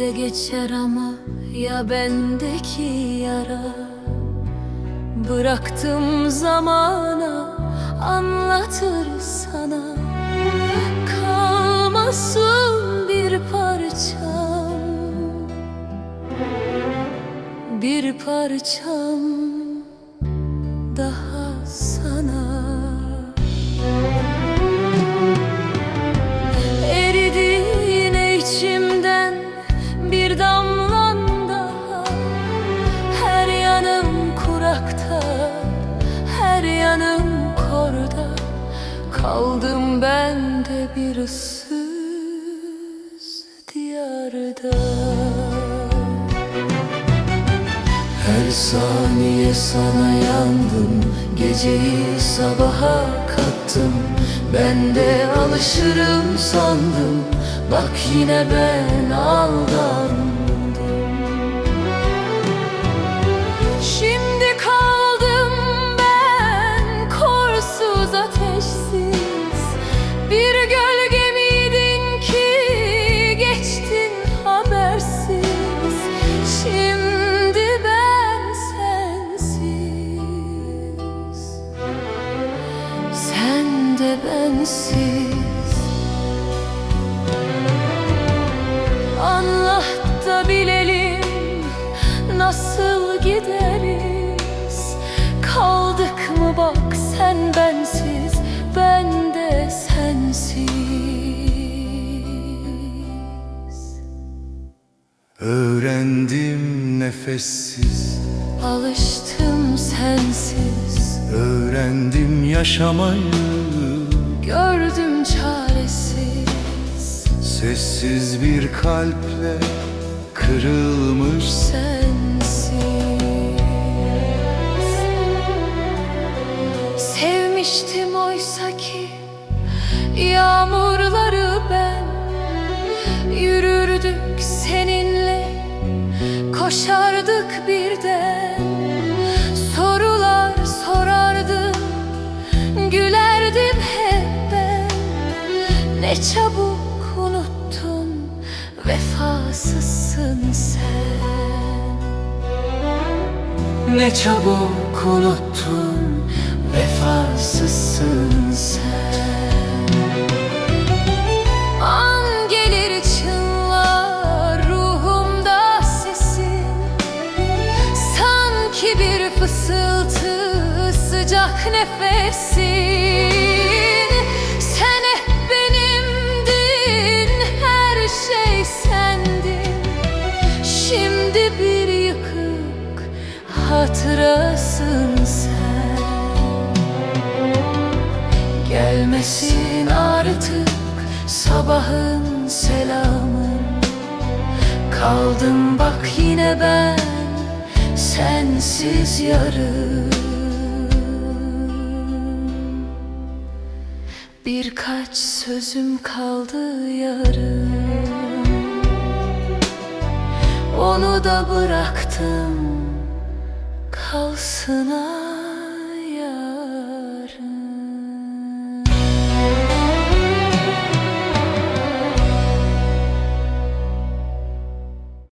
Bugünlerde geçer ama ya bendeki yara? Bıraktım zamana anlatır sana. Kalmasın bir parçam. Bir parçam yanım korda Kaldım ben de bir ıssız diyarda. Her saniye sana yandım Geceyi sabaha kattım. Ben de alışırım sandım Bak yine ben aldandım de bensiz. Anlat da bilelim nasıl gideriz. Kaldık mı bak sen bensiz ben de sensiz. Öğrendim nefessiz. Alıştım sensiz. Öğrendim yaşamayı Gördüm çaresiz. Sessiz bir kalple kırılmış. Sensiz. Sevmiştim oysa ki Yağmurları ben. Yürürdük seninle Koşardık birden Ne çabuk unuttun Vefasızsın sen. Ne çabuk unuttun Vefasızsın sen. An gelir çınlar ruhumda sesin. Sanki bir fısıltı sıcak nefesin hatırasın sen. Gelmesin artık sabahın selamın Kaldım bak yine ben sensiz yarım. Birkaç sözüm kaldı yarım. Onu da bıraktım 靠死呢？